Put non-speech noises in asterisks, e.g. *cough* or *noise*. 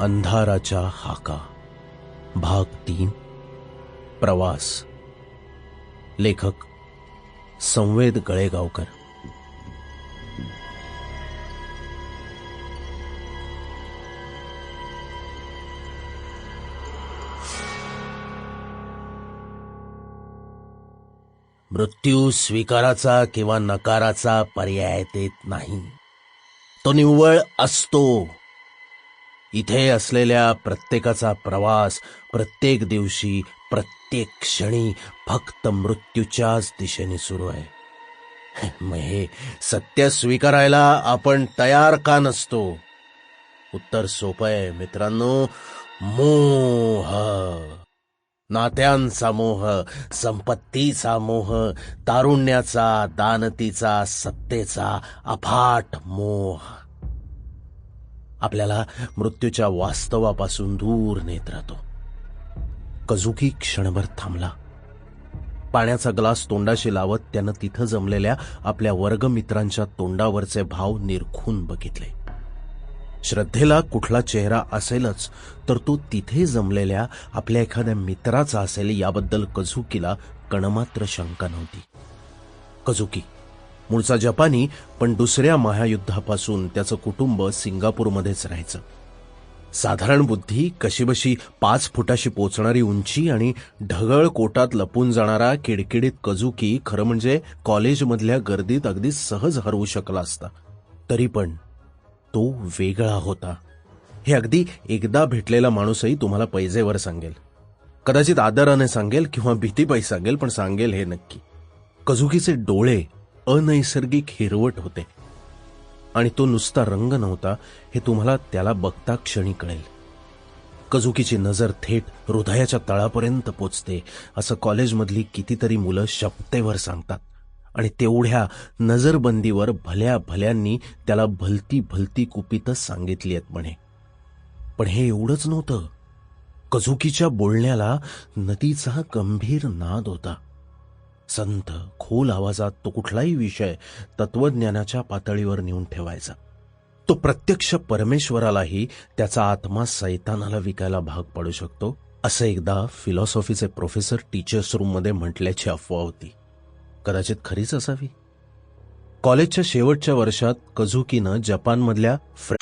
अंधाराच्या हाका. भाग तीन. प्रवास. लेखक संवेद गळेगावकर. मृत्यू स्वीकाराचा किंवा नकाराचा पर्याय देत नाही. तो निव्वळ असतो. इथे असलेल्या प्रत्येकाचा प्रवास प्रत्येक दिवशी प्रत्येक क्षणी फक्त मृत्यूच्याच दिशेने सुरू आहे. *laughs* मग हे सत्य स्वीकारायला आपण तयार का नसतो? उत्तर सोपं आहे मित्रांनो. मोह. नात्यांचा मोह संपत्तीचा मोह तारुण्याचा दानतीचा सत्तेचा अफाट मोह. आपल्याला मृत्यूच्या वास्तवापासून दूर नेत राहतो. कजुकी क्षणभर थांबला. पाण्याचा ग्लास तोंडाशी लावत त्यानं तिथं जमलेल्या आपल्या वर्गमित्रांच्या तोंडावरचे भाव निरखून बघितले. श्रद्धेला कुठला चेहरा असेलच तर तो तिथे जमलेल्या आपल्या एखाद्या मित्राचा असेल याबद्दल कझुकीला कणमात्र शंका नव्हती. कझुकी मूळचा जपानी पण दुसऱ्या महायुद्धापासून त्याचं कुटुंब सिंगापूरमध्येच राहायचं. साधारण बुद्धी कशीबशी पाच फुटाशी पोचणारी उंची आणि ढगळ कोटात लपून जाणारा किडकिडीत कजुकी खरं म्हणजे कॉलेजमधल्या गर्दीत अगदी सहज हरवू शकला असता. तरी पण तो वेगळा होता. हे अगदी एकदा भेटलेला माणूसही तुम्हाला पैजेवर सांगेल. कदाचित आदराने सांगेल किंवा भीतीपायी सांगेल पण सांगेल हे नक्की. कझुकीचे डोळे अनैसर्गिक हिरवट होते. आणि तो नुसता रंग नव्हता हे तुम्हाला त्याला बघता क्षणी कळेल. कजुकीची नजर थेट हृदयाच्या तळापर्यंत पोचते असं कॉलेजमधली कितीतरी मुलं शपतेवर सांगतात. आणि तेवढ्या नजरबंदीवर भल्या भल्यांनी त्याला भलती भलती कुपितच सांगितली आहेत म्हणे. पण हे एवढंच नव्हतं. कझुकीच्या बोलण्याला नदीचा गंभीर नाद होता. संत खोल आवाजात तो कुठलाही विषय तत्वज्ञानाच्या पातळीवर नेऊन ठेवायचा. तो प्रत्यक्ष परमेश्वरालाही त्याचा आत्मा सैतानाला विकायला भाग पडू शकतो असं एकदा फिलॉसॉफीचे प्रोफेसर टीचर्स रूममध्ये म्हटल्याची अफवा होती. कदाचित खरीच असावी? कॉलेजच्या शेवटच्या वर्षात कझुकीनं जपानमधल्या फ्रे